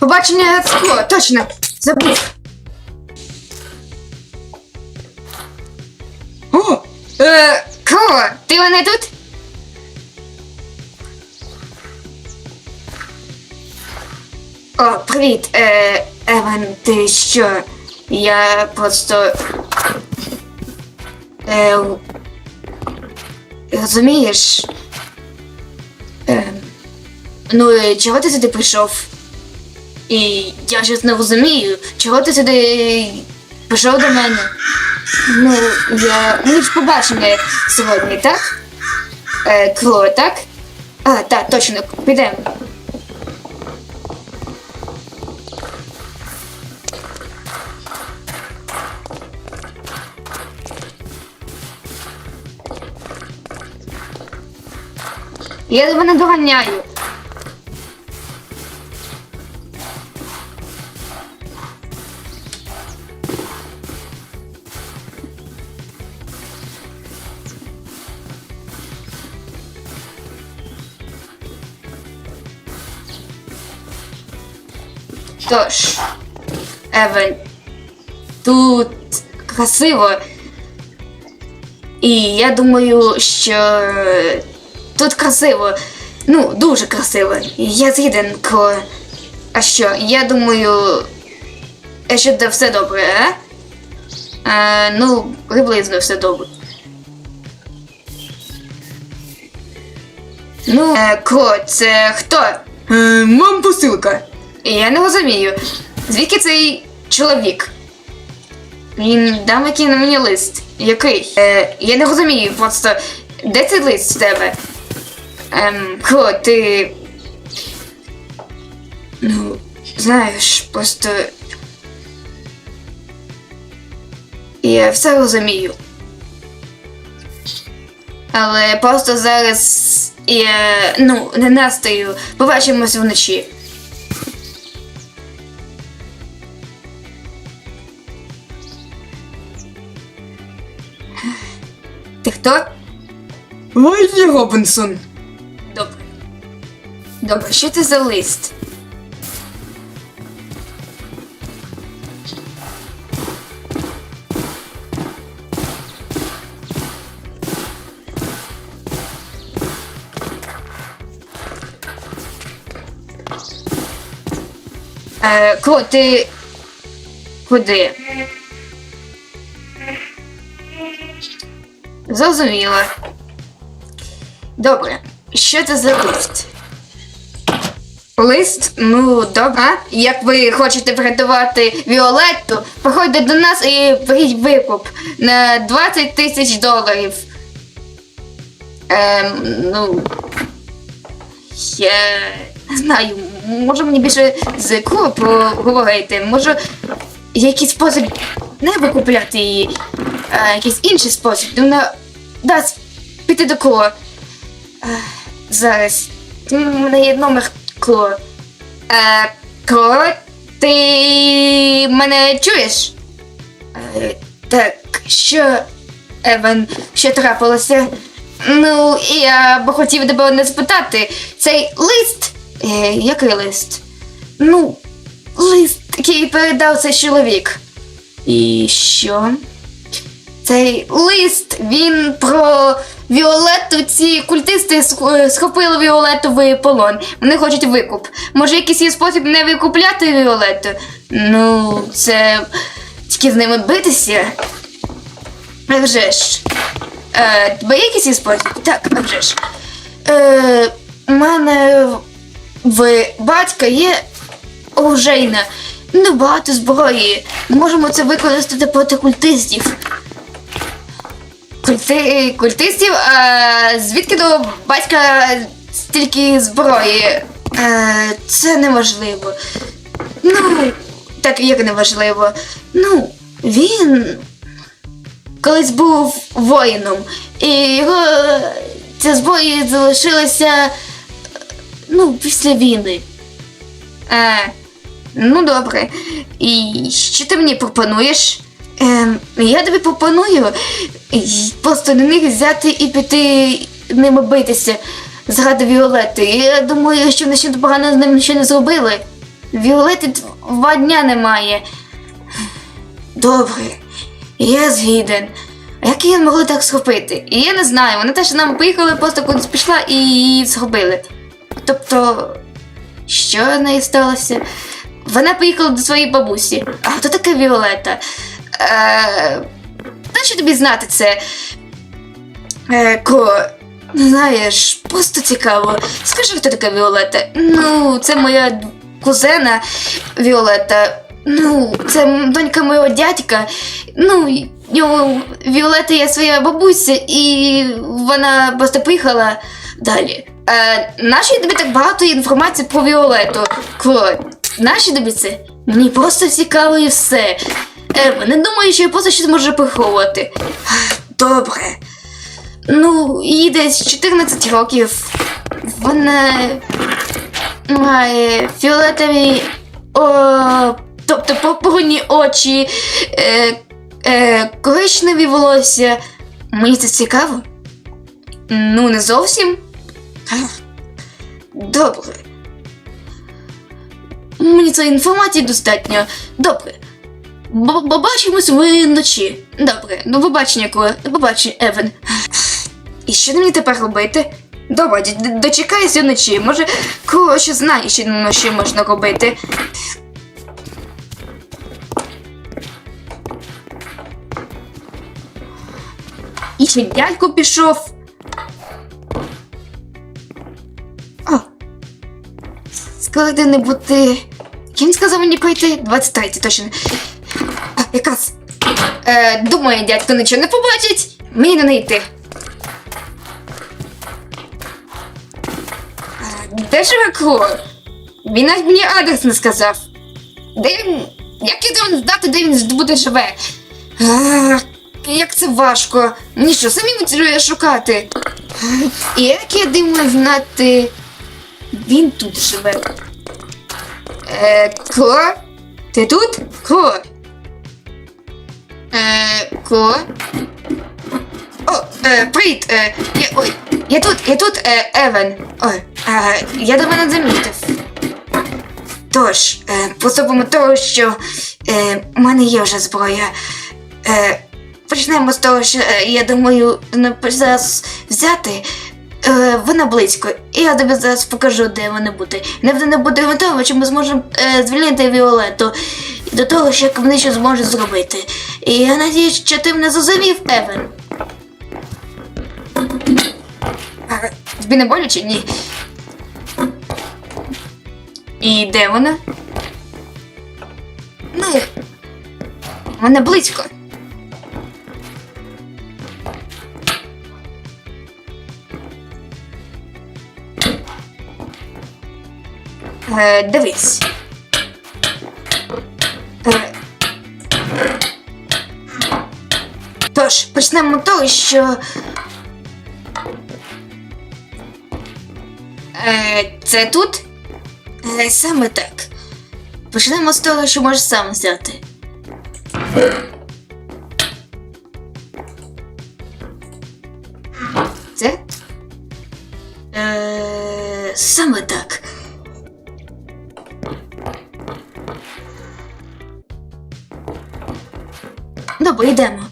Побачення скло, точно. Забув. О! Е, Кло, ти мене тут? О, привіт, е, Еван, ти що? Я просто. Е, розумієш? Е, ну, чого ти сюди прийшов? І я щось не розумію, чого ти сюди прийшов до мене? Ну, я. Ми ж побачення сьогодні, так? Е, Кло, так? А, так, точно, підемо. Я тебе не доганяю. Тож, Евен, тут красиво. І я думаю, що тут красиво. Ну, дуже красиво. Я згіден, Кло. А що, я думаю, що де все добре, а? а ну, приблизно все добре. Ну, е, Кло, це хто? Е, мам посилка. Я не розумію. Звідки цей чоловік? Він дав який на мені лист. Який? Е, я не розумію, просто де цей лист з тебе? Ем, Кло, ти. Ну, знаєш, просто. Я все розумію. Але просто зараз я ну, не настаю. Побачимось вночі. Хто? Лайді Робінсон. Добре. Добре, що це за лист? Е, Кло, ти куди? Зрозуміло. Добре, що це за лист? Лист? Ну, добре. Як ви хочете врятувати Віолетту, приходьте до нас і беріть викуп на 20 тисяч доларів. Ем, ну. Я не знаю, може мені більше з Кло поговорити, може якийсь спосіб не викупляти її, а якийсь інший спосіб. Вона дасть піти до Кло. Зараз. У мене є номер Кло. Е, Кло, ти мене чуєш? Е, так, що, Еван, що трапилося? Ну, я б хотів тебе одне спитати. Цей лист. Е, який лист? Ну, лист, який передав цей чоловік. І що? Цей лист, він про Віолетту. Ці культисти схопили Віолетту полон. Вони хочуть викуп. Може, якийсь є спосіб не викупляти Віолетту? Ну, це тільки з ними битися. Вже ж. Е, є якийсь є спосіб? Так, вже ж. Е, у мене в батька є оружейна. Ну, багато зброї. Можемо це використати проти культистів. Культи... Культистів? А звідки до батька стільки зброї? Е, це неважливо. Ну, так як неважливо. Ну, він колись був воїном, і його ця зброя залишилася ну, після війни. Е, ну, добре. І що ти мені пропонуєш? Ем, я тобі пропоную просто на них взяти і піти ними битися заради Віолетти. Я думаю, що вони ще погано з ним ще не зробили. Віолети два дня немає. Добре, я згіден. А як її могли так схопити? Я не знаю, вони теж нам поїхали, просто кудись пішла і її схопили. Тобто, що з нею сталося? Вона поїхала до своєї бабусі. А хто така Віолета? Е, що тобі знати це? Е, ко, знаєш, просто цікаво. Скажи, хто така Віолета? Ну, це моя кузена Віолета. Ну, це донька мого дядька. Ну, й- його Віолета є своя бабуся, і вона просто поїхала далі. Е, нащо тобі так багато інформації про Віолету? Ко, нащо тобі це? Мені просто цікаво і все. Е, не думаю, що я просто щось можу приховувати. Добре. Ну, їй десь 14 років. Вона має фіолетові. О, тобто попугані очі, е, е, коричневі волосся. Мені це цікаво? Ну, не зовсім. Добре. Мені цієї інформації достатньо. Добре. Побачимось вночі. Добре, до побачення, коли. Побачення, Евен. І що мені тепер робити? Добре, дочекайся вночі. Може, кого ще знає, що вночі можна робити. І ще дядько пішов. О. Скоро не бути. Ким сказав мені пройти? 23 точно. Якраз. Е, думаю, дядько нічого не побачить. Мені не йти. Е, Де живе Кро? Він навіть мені адрес не сказав. Де він. Як я думаю здати, де він буде живе? А, як це важко. Мені самі треба шукати. І як я думаю знати. Він тут живе. Е, Ко? Ти тут? Ко? Е, Ко? О, е, привіт, е, я, ой, я тут, я тут, е, Евен. Ой, е, я до мене замітив. Тож, е, поступимо того, що е, у мене є вже зброя. Е, почнемо з того, що е, я думаю, не зараз взяти. Е, вона близько, і я тобі зараз покажу, де вони буде. Не буде готово, чи ми зможемо е, звільнити Віолету до того, що вони ще зможуть зробити. І я надіюсь, що ти мене зрозумів, Евен. А, Тобі не боляче? Ні. І де вона? Ну, вона близько. Е, дивись. Тож, почнемо того, що. Е, це тут? Е, саме так. Почнемо з того, що можеш сам взяти. Це? Е, саме так. Добре, йдемо.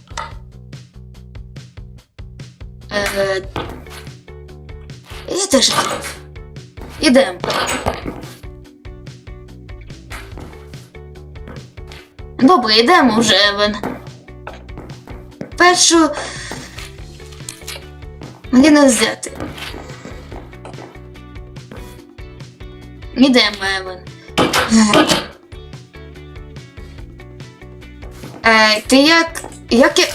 Е, я теж хотів. Ідемо. Добре, йдемо вже, Евен. Першу. Мені не взяти. Ідемо, Евен. Е, ти як. Як я.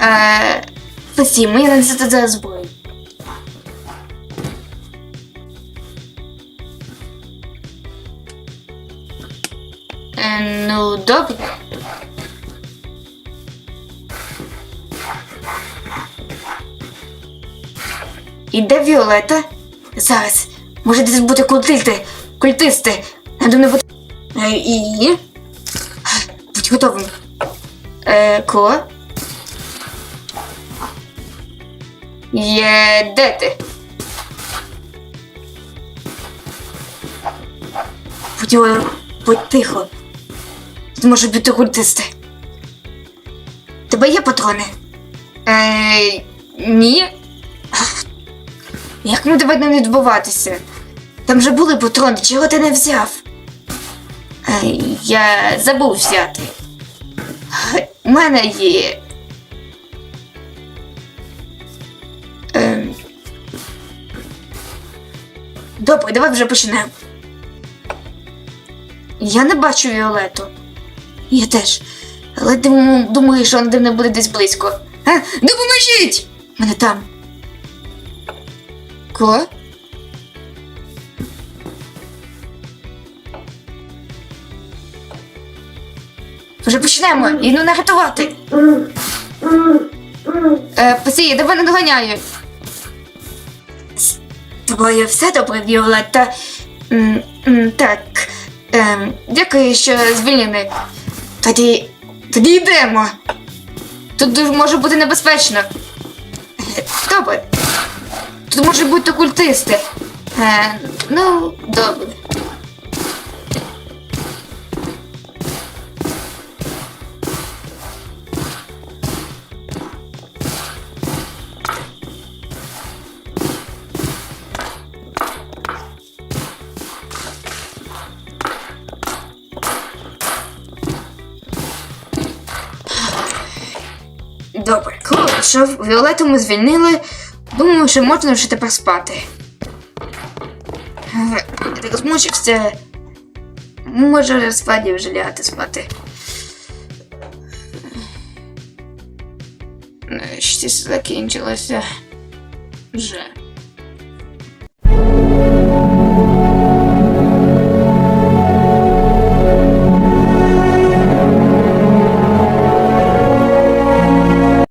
Е, Стасі, мені не це за зброю. Е, ну, добре. І де Віолета? Зараз. Може десь бути культисти. Культисти. Надо не бути. Е, І. Будь готовим. Е, ко? Є де ти? Будь, будь тихо. Тут може бути культисти. Тебе є патрони? Е, ні. Як ми давай не відбуватися? Там же були патрони, чого ти не взяв? Е, я забув взяти. Е, У мене є. Ем. Добре, давай вже почнемо. Я не бачу Віолету. Я теж. Але дум- думаю, що вона не буде десь близько. А? Допоможіть! Мене там. Ко? Вже почнемо. Іду не рятувати. Е, Пасія, тебе не доганяю. З тобою все добре, Віолетта? Так. Ем, дякую, що звільнений. Тоді. Тоді йдемо. Тут може бути небезпечно. Е, Добре. Тут можуть бути окультисти. Е, ну, добре. Добре, коли що Віолету ми звільнили, думаю, що можна вже тепер спати. Е, Ти розмучився. Може спаді вже лягати спати. Щось закінчилося. Вже.